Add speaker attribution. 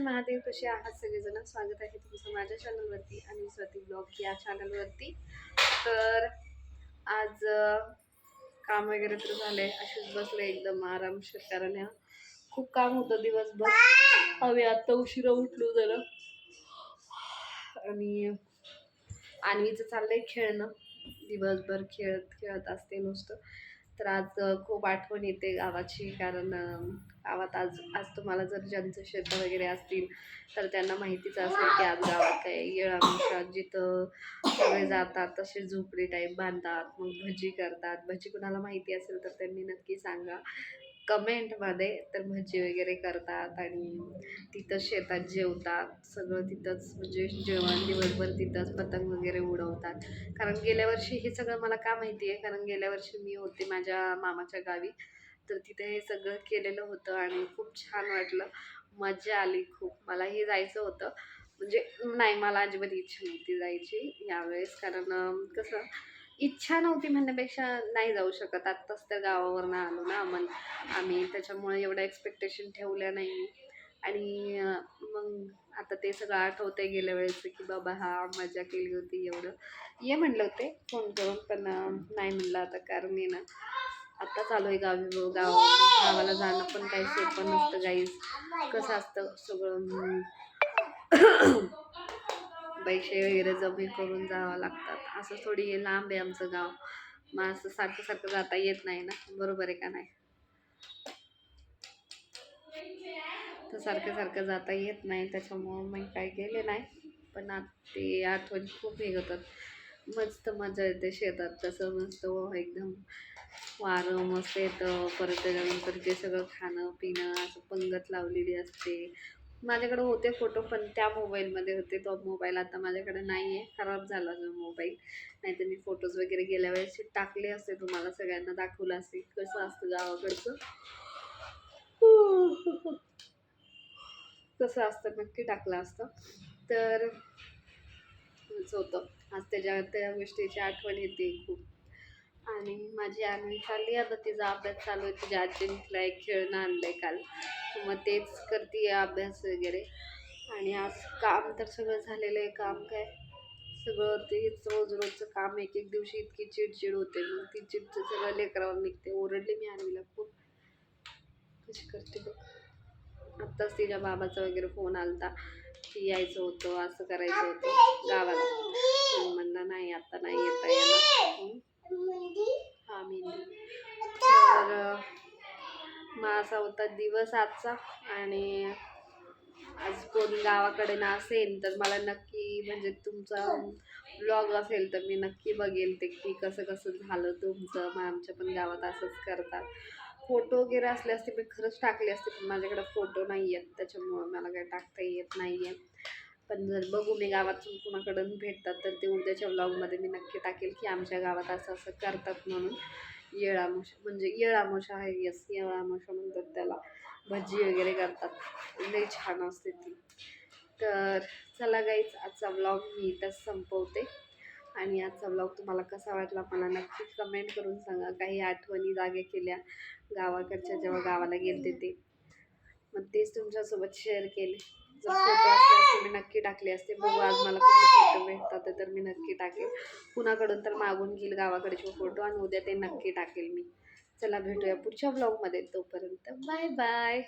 Speaker 1: महादेव कसे आहात? सगळेजण स्वागत आहे तुमचं माझ्या चॅनलवरती आणि स्वाती ब्लॉग या चॅनलवरती तर आज काम वगैरे तर झालंय. अशीच बसले एकदम आरामशीर कारण खूप काम होतं दिवसभर. हवे आत्ता उशिरा उठलो जरा. आणि आणवीचं चाललंय खेळणं. दिवसभर खेळत खेळत असते नुसतं. तर आज खूप आठवण येते गावाची. कारण गावात आज आज तुम्हाला जर ज्यांचं शेतं वगैरे असतील तर त्यांना माहितीच असेल की आज गावात काय येळामुषात जिथं सगळे जातात तसे झोपडी टाईप बांधतात मग भजी करतात. भजी कुणाला माहिती असेल तर त्यांनी नक्की सांगा. कमेंटमध्ये तर भजी वगैरे करतात आणि तिथं शेतात जेवतात. सगळं तिथंच म्हणजे जेवण दिवसभर तिथंच पतंग वगैरे उडवतात. कारण गेल्या वर्षी हे सगळं मला का माहिती आहे? कारण गेल्या वर्षी मी होते माझ्या मामाच्या गावी. तर तिथे हे सगळं केलेलं होतं आणि खूप छान वाटलं. मजा आली खूप. मला हे जायचं होतं. म्हणजे नाही मला अजिबात इच्छा नव्हती जायची यावेळेस. कारण कसं इच्छा नव्हती म्हणण्यापेक्षा नाही जाऊ शकत. आत्ताच त्या गावावरनं आलो ना मग आम्ही त्याच्यामुळे एवढं एक्सपेक्टेशन ठेवल्या नाही. आणि मग आता ते सगळं आठवतंय गेल्या वेळेस की बाबा हा मजा केली होती एवढं. ये म्हणलं होते फोन करून पण नाही म्हणलं आता कारण आहे ना. आत्ता चालू आहे गावी गाव गावाला जाणं पण काही सोपं नसतं गाईज कसं असतं सगळं. पैसे वगैरे जमे करून जावं लागतात. असं थोडी हे लांब आहे आमचं गाव. मग असं सारखं सारखं जाता येत नाही ना. बरोबर आहे का नाही? तर सारखं सारखं जाता येत नाही. त्याच्यामुळं मी काय केले नाही. पण आत ते आठवणी खूप हे होतात मस्त मजा येते शेतात. तसं मस्त हो, एकदम वारं मस्त येतं. परत त्याच्यानंतर ते सगळं खाणं पिणं असं पंगत लावलेली असते. माझ्याकडे होते फोटो पण त्या मोबाईलमध्ये होते. तो मोबाईल आता माझ्याकडे नाही आहे खराब झाला जो मोबाईल. नाही तर मी फोटोज वगैरे गेल्या वेळेस टाकले असते. तुम्हाला सगळ्यांना दाखवलं असते. कसं असतं गावाकडचं. कसं असतं नक्की टाकलं असतं. तर होतं. आज त्याच्या त्या गोष्टीची आठवण येते खूप. आणि माझी आनंद चालली. आता तिचा अभ्यास चालू आहे. तिच्या आजीने तिला एक खेळणं आणलं आहे काल. मग तेच करते अभ्यास वगैरे. आणि आज काम तर सगळं झालेलं आहे. काम काय? सगळं तेच रोज रोजचं काम. एक एक दिवशी इतकी चिडचिड होते. मग ती चिडचिड सगळं लेकरावर निघते. ओरडले मी आणवीला खूप. कशी करते बघ. आत्ताच तिच्या बाबाचा वगैरे फोन आलता. की यायचं होतं असं करायचं होतं. गावाला. म्हणलं नाही आता नाही येता येणार हं? हा मेहंदी तर अं, मग असा होता दिवस आजचा. आणि आज कोण गावाकडे ना असेल तर मला नक्की म्हणजे तुमचा ब्लॉग असेल तर मी नक्की बघेल ते की कसं कसं झालं तुमचं. मग आमच्या पण गावात असंच करतात. फोटो वगैरे असले असते मी खरंच टाकले असते पण माझ्याकडे फोटो नाही आहेत. त्याच्यामुळं मला काही टाकता येत नाही आहे पण जर बघू मी गावातून कुणाकडून भेटतात तर ते उद्याच्या ब्लॉगमध्ये मी नक्की टाकेल की आमच्या गावात असं असं करतात म्हणून. येळामोशा म्हणजे येळामोशा आहे यस येळामोशा म्हणतात त्याला. भजी वगैरे करतात. लई छान असते ती. तर चला गाईच आजचा ब्लॉग मी इथंच संपवते. आणि आजचा ब्लॉग तुम्हाला कसा वाटला मला नक्की कमेंट करून सांगा. काही आठवणी जागे केल्या गावाकडच्या जेव्हा गावाला गेले ते. मग तेच तुमच्यासोबत शेअर केले. जर फोटो असले असते मी नक्की टाकले असते. बघू आज मला कुठले फोटो भेटतात तर मी नक्की टाकेल. कुणाकडून तर मागून घेईल गावाकडचे फोटो आणि उद्या ते नक्की टाकेल मी. चला भेटूया पुढच्या ब्लॉगमध्ये तोपर्यंत. Bye bye